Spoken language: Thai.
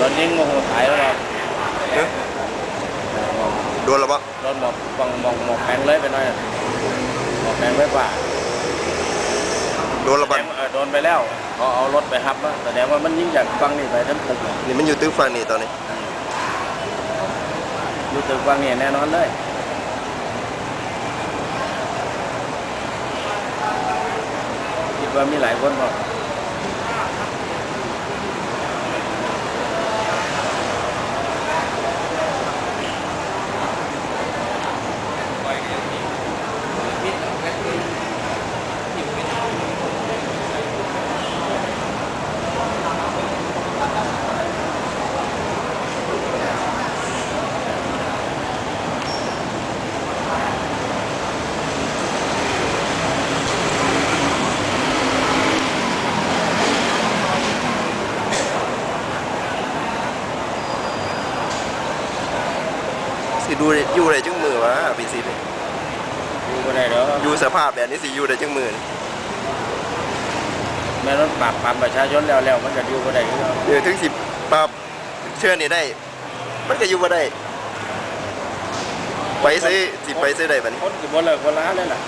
รถยิงโมโหตายแล้วครับเอ๊ะโดนแล้วปะรถหมอบฟังมองหมอบแปลงเลยไปหน่อยหมอบแปลงไว้กว่าโดนแล้วแสปะดงว่าเออโดนไปแล้วเขาเอารถไปทับแล้วแสดงว่ามันยิงจากฟังนี่ไปทั้งตึกนี่มันอยู่ตึกฝั่งนี้ตอนนี้อยู่ตึกฟังนี่แน่นอนเลยคิดว่ามีหลายคนบอก สิดูได้อยู่ได้จังมือวะพี่สิอยู่ก็ได้เด้ออยู่สภาพแบบนี้สิอยู่ได้จังมือนี่แม่รถปราบปรามประชาชนแล้วแล้วมันก็อยู่ก็ได้อยู่แล้วเดี๋ยวถึงสิปรับเชื่อนี่ได้ มันก็อยู่บ่ได้ ไปซื้อสิไปซื้อได้บัดนี้ คนก็บ่เลิกบ่ลาเลยล่ะ